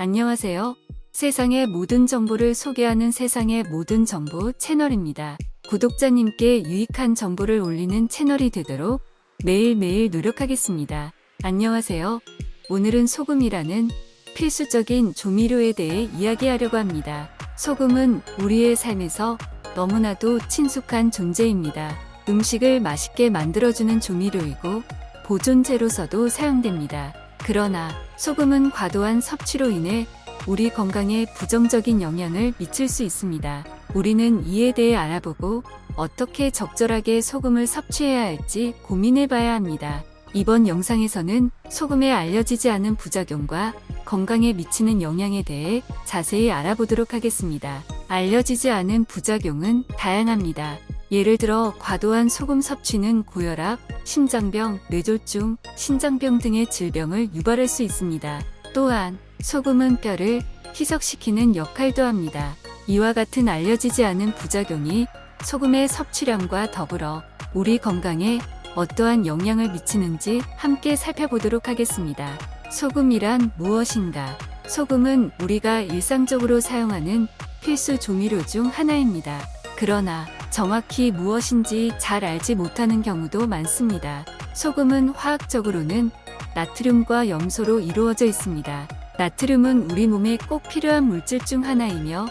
안녕하세요. 세상의 모든 정보를 소개하는 세상의 모든 정보 채널입니다. 구독자님께 유익한 정보를 올리는 채널이 되도록 매일매일 노력하겠습니다. 안녕하세요. 오늘은 소금이라는 필수적인 조미료에 대해 이야기하려고 합니다. 소금은 우리의 삶에서 너무나도 친숙한 존재입니다. 음식을 맛있게 만들어주는 조미료이고 보존제로서도 사용됩니다. 그러나 소금은 과도한 섭취로 인해 우리 건강에 부정적인 영향을 미칠 수 있습니다. 우리는 이에 대해 알아보고 어떻게 적절하게 소금을 섭취해야 할지 고민해 봐야 합니다. 이번 영상에서는 소금에 알려지지 않은 부작용과 건강에 미치는 영향에 대해 자세히 알아보도록 하겠습니다. 알려지지 않은 부작용은 다양합니다. 예를 들어 과도한 소금 섭취는 고혈압, 심장병, 뇌졸중, 신장병 등의 질병을 유발할 수 있습니다. 또한 소금은 뼈를 희석시키는 역할도 합니다. 이와 같은 알려지지 않은 부작용이 소금의 섭취량과 더불어 우리 건강에 어떠한 영향을 미치는지 함께 살펴보도록 하겠습니다. 소금이란 무엇인가? 소금은 우리가 일상적으로 사용하는 필수 조미료 중 하나입니다. 그러나 정확히 무엇인지 잘 알지 못하는 경우도 많습니다. 소금은 화학적으로는 나트륨과 염소로 이루어져 있습니다. 나트륨은 우리 몸에 꼭 필요한 물질 중 하나이며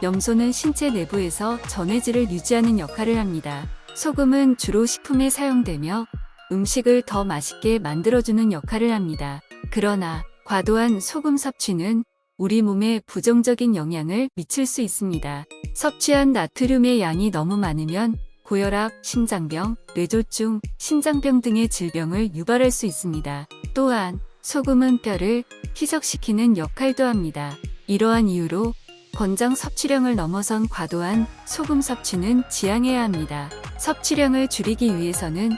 염소는 신체 내부에서 전해질을 유지하는 역할을 합니다. 소금은 주로 식품에 사용되며 음식을 더 맛있게 만들어주는 역할을 합니다. 그러나 과도한 소금 섭취는 우리 몸에 부정적인 영향을 미칠 수 있습니다. 섭취한 나트륨의 양이 너무 많으면 고혈압, 심장병, 뇌졸중, 신장병 등의 질병을 유발할 수 있습니다. 또한 소금은 뼈를 희석시키는 역할도 합니다. 이러한 이유로 권장 섭취량을 넘어선 과도한 소금 섭취는 지양해야 합니다. 섭취량을 줄이기 위해서는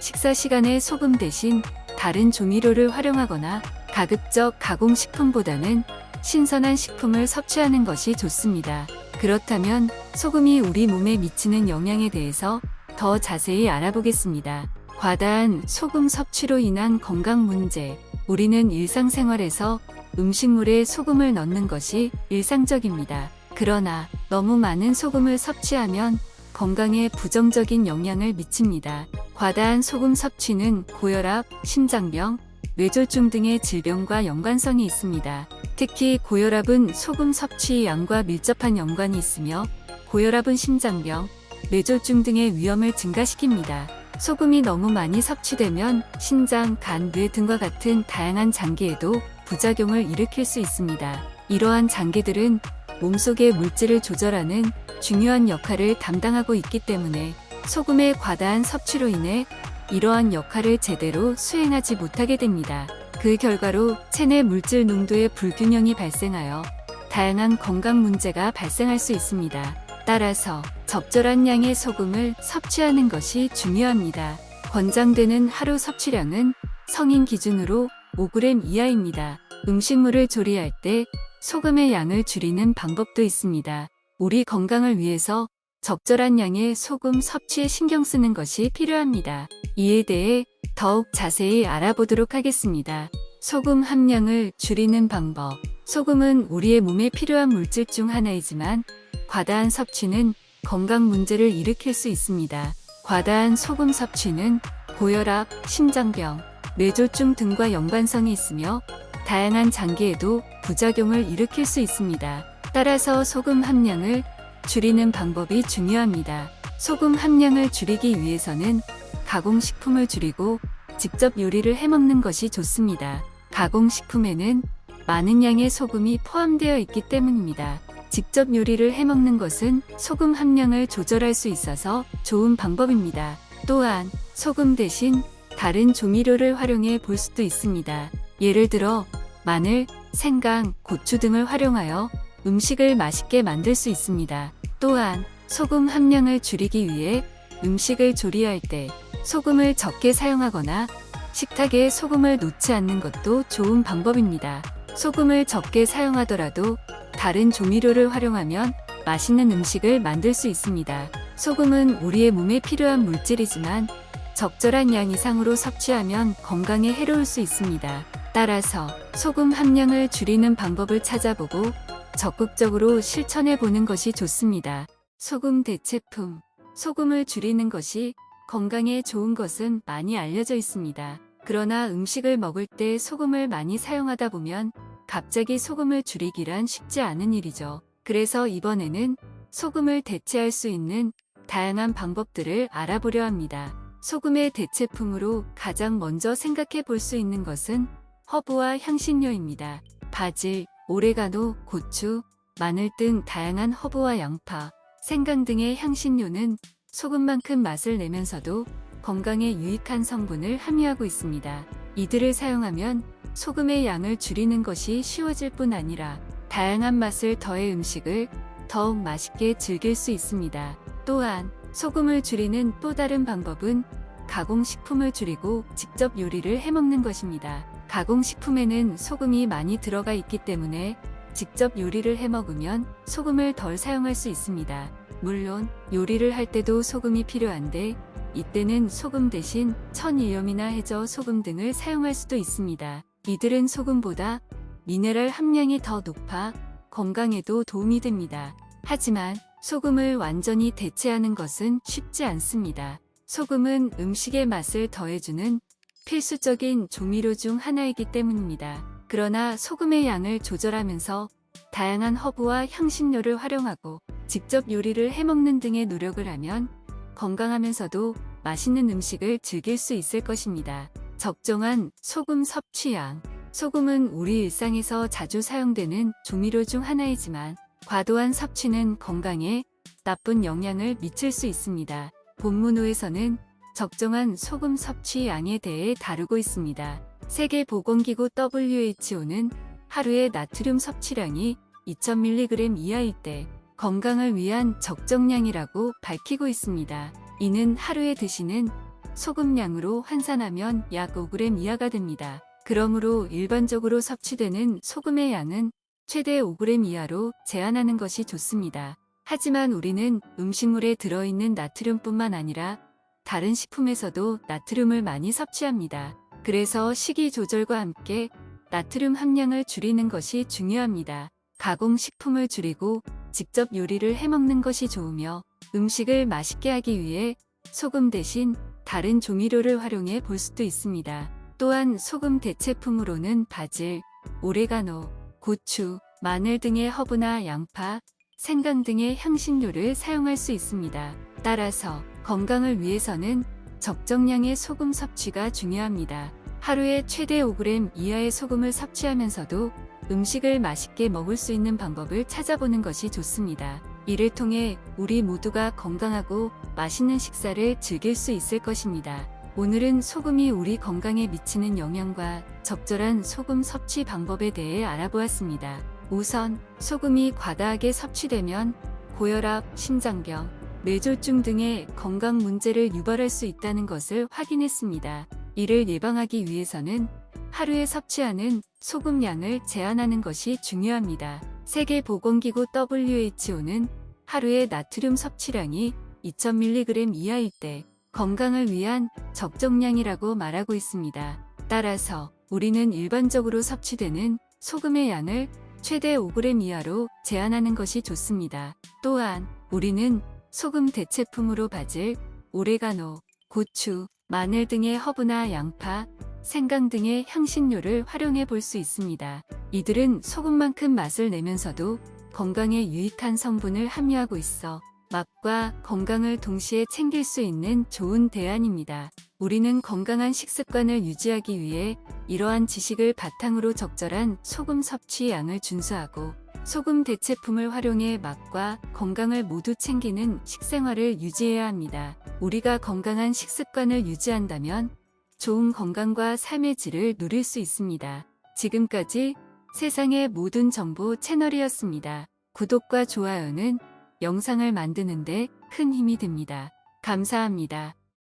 식사 시간에 소금 대신 다른 조미료를 활용하거나 가급적 가공식품보다는 신선한 식품을 섭취하는 것이 좋습니다. 그렇다면 소금이 우리 몸에 미치는 영향에 대해서 더 자세히 알아보겠습니다. 과다한 소금 섭취로 인한 건강 문제. 우리는 일상생활에서 음식물에 소금을 넣는 것이 일상적입니다. 그러나 너무 많은 소금을 섭취하면 건강에 부정적인 영향을 미칩니다. 과다한 소금 섭취는 고혈압, 심장병, 뇌졸중 등의 질병과 연관성이 있습니다. 특히 고혈압은 소금 섭취 양과 밀접한 연관이 있으며 고혈압은 심장병, 뇌졸중 등의 위험을 증가시킵니다. 소금이 너무 많이 섭취되면 신장, 간, 뇌 등과 같은 다양한 장기에도 부작용을 일으킬 수 있습니다. 이러한 장기들은 몸속의 물질을 조절하는 중요한 역할을 담당하고 있기 때문에 소금의 과다한 섭취로 인해 이러한 역할을 제대로 수행하지 못하게 됩니다. 그 결과로 체내 물질 농도의 불균형이 발생하여 다양한 건강 문제가 발생할 수 있습니다. 따라서 적절한 양의 소금을 섭취하는 것이 중요합니다. 권장되는 하루 섭취량은 성인 기준으로 5g 이하입니다. 음식물을 조리할 때 소금의 양을 줄이는 방법도 있습니다. 우리 건강을 위해서 적절한 양의 소금 섭취에 신경 쓰는 것이 필요합니다. 이에 대해 더욱 자세히 알아보도록 하겠습니다. 소금 함량을 줄이는 방법. 소금은 우리의 몸에 필요한 물질 중 하나이지만 과다한 섭취는 건강 문제를 일으킬 수 있습니다. 과다한 소금 섭취는 고혈압, 심장병, 뇌졸중 등과 연관성이 있으며 다양한 장기에도 부작용을 일으킬 수 있습니다. 따라서 소금 함량을 줄이는 방법이 중요합니다. 소금 함량을 줄이기 위해서는 가공식품을 줄이고 직접 요리를 해먹는 것이 좋습니다. 가공식품에는 많은 양의 소금이 포함되어 있기 때문입니다. 직접 요리를 해먹는 것은 소금 함량을 조절할 수 있어서 좋은 방법입니다. 또한 소금 대신 다른 조미료를 활용해 볼 수도 있습니다. 예를 들어 마늘, 생강, 고추 등을 활용하여 음식을 맛있게 만들 수 있습니다. 또한 소금 함량을 줄이기 위해 음식을 조리할 때 소금을 적게 사용하거나 식탁에 소금을 놓지 않는 것도 좋은 방법입니다. 소금을 적게 사용하더라도 다른 조미료를 활용하면 맛있는 음식을 만들 수 있습니다. 소금은 우리의 몸에 필요한 물질이지만 적절한 양 이상으로 섭취하면 건강에 해로울 수 있습니다. 따라서 소금 함량을 줄이는 방법을 찾아보고 적극적으로 실천해 보는 것이 좋습니다. 소금 대체품. 소금을 줄이는 것이 건강에 좋은 것은 많이 알려져 있습니다. 그러나 음식을 먹을 때 소금을 많이 사용하다 보면 갑자기 소금을 줄이기란 쉽지 않은 일이죠. 그래서 이번에는 소금을 대체할 수 있는 다양한 방법들을 알아보려 합니다. 소금의 대체품으로 가장 먼저 생각해 볼 수 있는 것은 허브와 향신료입니다. 바질, 오레가노, 고추, 마늘 등 다양한 허브와 양파, 생강 등의 향신료는 소금만큼 맛을 내면서도 건강에 유익한 성분을 함유하고 있습니다. 이들을 사용하면 소금의 양을 줄이는 것이 쉬워질 뿐 아니라 다양한 맛을 더해 음식을 더욱 맛있게 즐길 수 있습니다. 또한 소금을 줄이는 또 다른 방법은 가공식품을 줄이고 직접 요리를 해먹는 것입니다. 가공식품에는 소금이 많이 들어가 있기 때문에 직접 요리를 해 먹으면 소금을 덜 사용할 수 있습니다. 물론 요리를 할 때도 소금이 필요한데 이때는 소금 대신 천일염이나 해저 소금 등을 사용할 수도 있습니다. 이들은 소금보다 미네랄 함량이 더 높아 건강에도 도움이 됩니다. 하지만 소금을 완전히 대체하는 것은 쉽지 않습니다. 소금은 음식의 맛을 더해주는 필수적인 조미료 중 하나이기 때문입니다. 그러나 소금의 양을 조절하면서 다양한 허브와 향신료를 활용하고 직접 요리를 해먹는 등의 노력을 하면 건강하면서도 맛있는 음식을 즐길 수 있을 것입니다. 적정한 소금 섭취량 소금은 우리 일상에서 자주 사용되는 조미료 중 하나이지만 과도한 섭취는 건강에 나쁜 영향을 미칠 수 있습니다. 본문호에서는 적정한 소금 섭취 양에 대해 다루고 있습니다. 세계보건기구 WHO는 하루의 나트륨 섭취량이 2000mg 이하일 때 건강을 위한 적정량이라고 밝히고 있습니다. 이는 하루에 드시는 소금량으로 환산하면 약 5g 이하가 됩니다. 그러므로 일반적으로 섭취되는 소금의 양은 최대 5g 이하로 제한하는 것이 좋습니다. 하지만 우리는 음식물에 들어있는 나트륨뿐만 아니라 다른 식품에서도 나트륨을 많이 섭취합니다. 그래서 식이 조절과 함께 나트륨 함량을 줄이는 것이 중요합니다. 가공식품을 줄이고 직접 요리를 해먹는 것이 좋으며 음식을 맛있게 하기 위해 소금 대신 다른 조미료를 활용해 볼 수도 있습니다. 또한 소금 대체품으로는 바질, 오레가노, 고추, 마늘 등의 허브나 양파, 생강 등의 향신료를 사용할 수 있습니다. 따라서 건강을 위해서는 적정량의 소금 섭취가 중요합니다. 하루에 최대 5g 이하의 소금을 섭취하면서도 음식을 맛있게 먹을 수 있는 방법을 찾아보는 것이 좋습니다. 이를 통해 우리 모두가 건강하고 맛있는 식사를 즐길 수 있을 것입니다. 오늘은 소금이 우리 건강에 미치는 영향과 적절한 소금 섭취 방법에 대해 알아보았습니다. 우선 소금이 과다하게 섭취되면 고혈압, 심장병, 뇌졸중 등의 건강 문제를 유발할 수 있다는 것을 확인했습니다. 이를 예방하기 위해서는 하루에 섭취하는 소금량을 제한하는 것이 중요합니다. 세계보건기구 WHO는 하루의 나트륨 섭취량이 2000mg 이하일 때 건강을 위한 적정량이라고 말하고 있습니다. 따라서 우리는 일반적으로 섭취되는 소금의 양을 최대 5g 이하로 제한하는 것이 좋습니다. 또한 우리는 소금 대체품으로 바질, 오레가노, 고추, 마늘 등의 허브나 양파, 생강 등의 향신료를 활용해 볼 수 있습니다. 이들은 소금만큼 맛을 내면서도 건강에 유익한 성분을 함유하고 있어 맛과 건강을 동시에 챙길 수 있는 좋은 대안입니다. 우리는 건강한 식습관을 유지하기 위해 이러한 지식을 바탕으로 적절한 소금 섭취 양을 준수하고 소금 대체품을 활용해 맛과 건강을 모두 챙기는 식생활을 유지해야 합니다. 우리가 건강한 식습관을 유지한다면 좋은 건강과 삶의 질을 누릴 수 있습니다. 지금까지 세상의 모든 정보 채널이었습니다. 구독과 좋아요는 영상을 만드는데 큰 힘이 됩니다. 감사합니다.